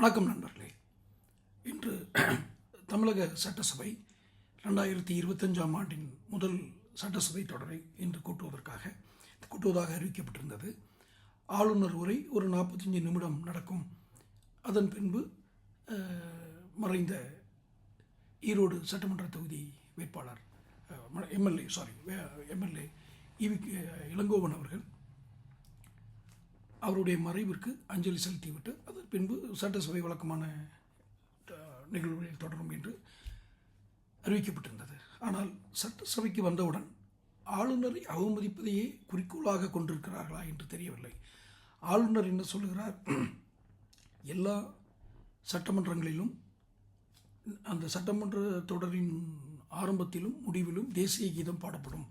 வணக்கம் நண்பர்களே. இன்று தமிழக சட்டசபை ரெண்டாயிரத்தி இருபத்தஞ்சாம் ஆண்டின் முதல் சட்டசபை தொடரை இன்று கூட்டுவதற்காக கூட்டுவதாக அறிவிக்கப்பட்டிருந்தது. ஆளுநர் உரை ஒரு நாற்பத்தஞ்சு நிமிடம் நடக்கும். அதன் பின்பு மறைந்த ஈரோடு சட்டமன்ற தொகுதி வேட்பாளர் MLA sorry MLA EV Elangovan அவர்கள் அவருடைய மறைவிற்கு அஞ்சலி செலுத்திவிட்டு பின்பு சட்டசபை வழக்கமான நிகழ்வுகளில் தொடரும் என்று அறிவிக்கப்பட்டிருந்தது. ஆனால் சட்டசபைக்கு வந்தவுடன் ஆளுநரை அவமதிப்பதையே குறிக்கோளாக கொண்டிருக்கிறார்களா என்று தெரியவில்லை. ஆளுநர் என்ன சொல்லுகிறார்? எல்லா சட்டமன்றங்களிலும் அந்த சட்டமன்ற தொடரின் ஆரம்பத்திலும் முடிவிலும் தேசிய கீதம் பாடப்படும்.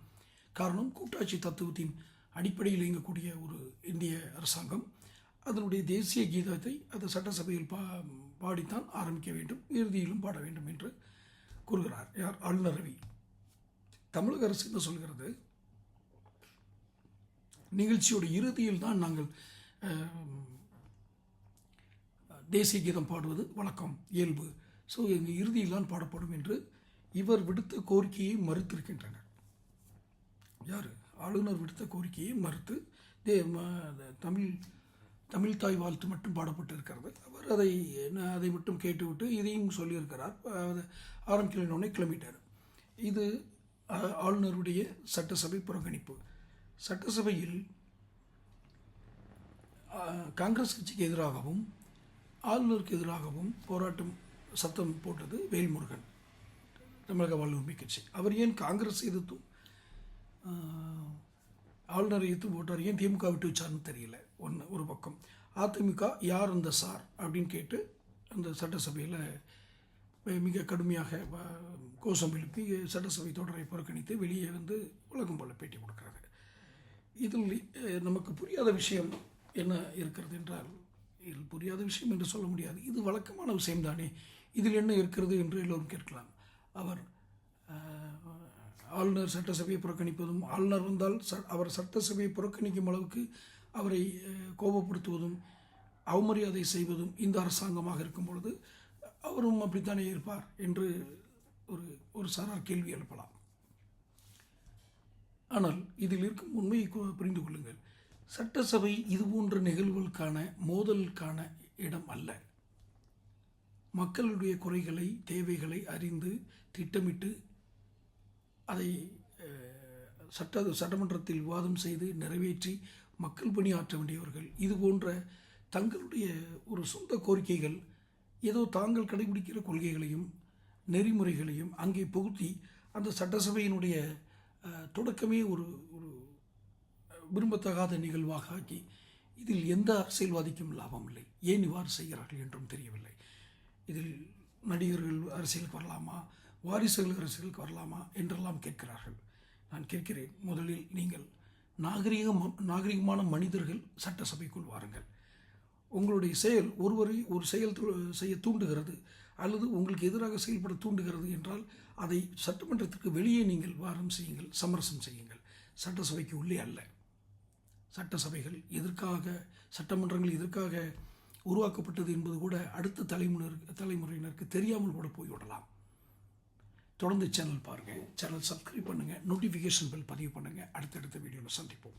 காரணம் கூட்டாட்சி தத்துவத்தின் அடிப்படையில் இயங்கக்கூடிய ஒரு இந்திய அரசாங்கம். அதனுடைய தேசிய கீதத்தை அது சட்டசபையில் பா பாடித்தான் ஆரம்பிக்க வேண்டும் இறுதியிலும் பாட வேண்டும் என்று கூறுகிறார். யார்? ஆளுநர் ரவி தமிழக அரசு என்ன சொல்கிறது? நிகழ்ச்சியோட இறுதியில் தான் நாங்கள் தேசிய கீதம் பாடுவது வழக்கம் இயல்பு. ஸோ எங்கள் இறுதியில்தான் பாடப்படும் என்று இவர் விடுத்த கோரிக்கையை மறுத்திருக்கின்றனர். யார்? ஆளுநர் விடுத்த கோரிக்கையை மறுத்து தே ம- தமிழ் தமிழ் தாய் வாழ்த்து மட்டும் பாடப்பட்டு இருக்கிறது அவர் அதை ந- அதை மட்டும் கேட்டுவிட்டு இதையும் சொல்லியிருக்கிறார். அது கிளம்பிட்டார். இது ஆளுநருடைய சட்டசபை புறக்கணிப்பு. சட்டசபையில் காங்கிரஸ் கட்சிக்கு எதிராகவும் ஆளுநருக்கு எதிராகவும் போராட்டம் சத்தம் போட்டது வேல்முருகன் தமிழக வாழ்வுரிமை கட்சி. அவர் ஏன் காங்கிரஸ் எதிர்த்தும் ஆளுநரை எதிர்த்து போட்டார்? ஏன் திமுக விட்டு வச்சார்னு தெரியல? ஒன்று ஒரு பக்கம். அதிமுக யார் அந்த சார்? அப்படின்னு கேட்டு அந்த சட்டசபையில் மிக கடுமையாக கோஷம் எழுப்பி சட்டசபை தொடரை புறக்கணித்து வெளியே வந்து உலகம் போல பேட்டி கொடுக்கிறது இதில் நமக்கு புரியாத விஷயம் என்ன இருக்கிறது என்றால் இதில் புரியாத விஷயம் என்று சொல்ல முடியாது. இது வழக்கமான விஷயம்தானே. இதில் என்ன இருக்கிறது என்று எல்லோரும் கேட்கலாம். அவர் ஆளுநர் சட்டசபையை புறக்கணிப்பதும் ஆளுநர் வந்தால் ச அவர் சட்டசபையை புறக்கணிக்கும் அளவுக்கு அவரை கோபப்படுத்துவதும் அவமரியாதை செய்வதும் இந்த அரசாங்கமாக இருக்கும் பொழுது அவரும் அப்படித்தானே இருப்பார் என்று ஒரு ஒரு சாரார் கேள்வி எழுப்பலாம். ஆனால் இதில் இருக்கும் உண்மையை புரிந்து கொள்ளுங்கள். சட்டசபை இது போன்ற நிகழ்வுகளுக்கான மோதலுக்கான இடம் அல்ல. மக்களுடைய குறைகளை தேவைகளை அறிந்து திட்டமிட்டு அதை சட்ட சட்டமன்றத்தில் விவாதம் செய்து நிறைவேற்றி மக்கள் பணியாற்ற வேண்டியவர்கள். இது போன்ற தங்களுடைய ஒரு சொந்த கோரிக்கைகள் ஏதோ தாங்கள் கடைபிடிக்கிற கொள்கைகளையும் நெறிமுறைகளையும் அங்கே புகுத்தி அந்த சட்டசபையினுடைய தொடக்கமே ஒரு ஒரு விரும்பத்தகாத நிகழ்வாக ஆக்கி இதில் எந்த அரசியல்வாதிக்கும் லாபம் இல்லை. ஏன் இவ்வாறு செய்கிறார்கள் என்றும் தெரியவில்லை. இதில் நடிகர்கள் அரசியலுக்கு வரலாமா? வாரிசுகள் அரசியலுக்கு வரலாமா? என்றெல்லாம் கேட்கிறார்கள். நான் கேட்கிறேன். முதலில் நீங்கள் நாகரிகம் நாகரிகமான மனிதர்கள் சட்டசபைக்குள் வாருங்கள். உங்களுடைய செயல் ஒருவரை ஒரு செயல் செய்ய தூண்டுகிறது அல்லது உங்களுக்கு எதிராக செயல்பட தூண்டுகிறது என்றால் அதை சட்டமன்றத்திற்கு வெளியே நீங்கள் வாரம் செய்யுங்கள் சமரசம் செய்யுங்கள். சட்டசபைக்கு உள்ளே அல்ல. சட்டசபைகள் எதற்காக சட்டமன்றங்கள் எதற்காக உருவாக்கப்பட்டது என்பது கூட அடுத்த தலைமுறையினர் தலைமுறையினருக்கு தெரியாமல் கூட போய்விடலாம். தொடர்ந்து சேனல் பாருங்கள் சேனல் சப்ஸ்கிரைப் பண்ணுங்கள் நோட்டிஃபிகேஷன் பில் பதிவு பண்ணுங்கள் அடுத்தடுத்த வீடியோவில் சந்திப்போம்.